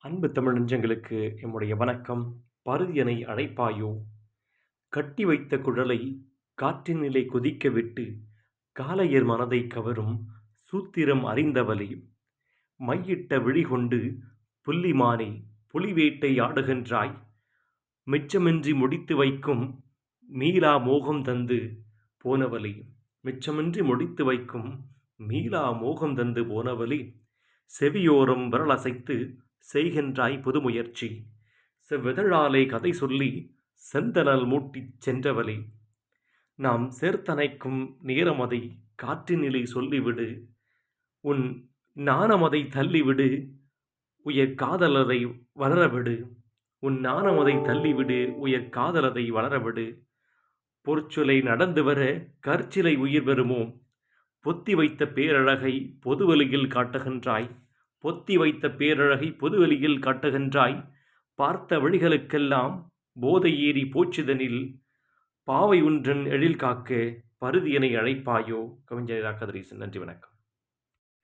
அன்பு தமிழ் நெஞ்சங்களுக்கு எம்முடைய வணக்கம். பருதியனை அழைப்பாயோ கட்டி வைத்த குழலை காற்றினிலே கொதிக்க விட்டு காலையர் மனதை கவரும் சூத்திரம் அறிந்தவளே. மையிட்ட விழி கொண்டு புள்ளிமானே புலிவேட்டை ஆடுகின்றாய். மிச்சமின்றி முடித்து வைக்கும் மீளா மோகம் தந்து போனவளே. மிச்சமின்றி முடித்து வைக்கும் மீளா மோகம் தந்து போனவளே. செவியோரம் விரலசைத்து செய்கின்றாய் புதுமுயற்சி. செவ்விதழாலே கதை சொல்லி செந்தனல் மூட்டிச் சென்றவளே. நாம் சேர்த்தனைக்கும் நேரமதை காற்றினிலை சொல்லிவிடு. உன் நாணமதை தள்ளிவிடு. உயர் காதலரை வளரவிடு. உன் நாணமதை தள்ளிவிடு. உயர் காதலரை வளரவிடு. பொற்சுலை நடந்து வர கற்சிலை உயிர் பெறுமோ? பொத்தி வைத்த பேரழகை பொதுவெளியில் காட்டுகின்றாய். பொத்தி வைத்த பேரழகை பொதுவெளியில் காட்டுகின்றாய். பார்த்த வழிகளுக்கெல்லாம் போதை ஏறி போச்சுதனில் பாவை ஒன்றன் எழில் காக்க பருதியனை அழைப்பாயோ? கவிஞர் ராகதரீசன் நன்றி வணக்கம்.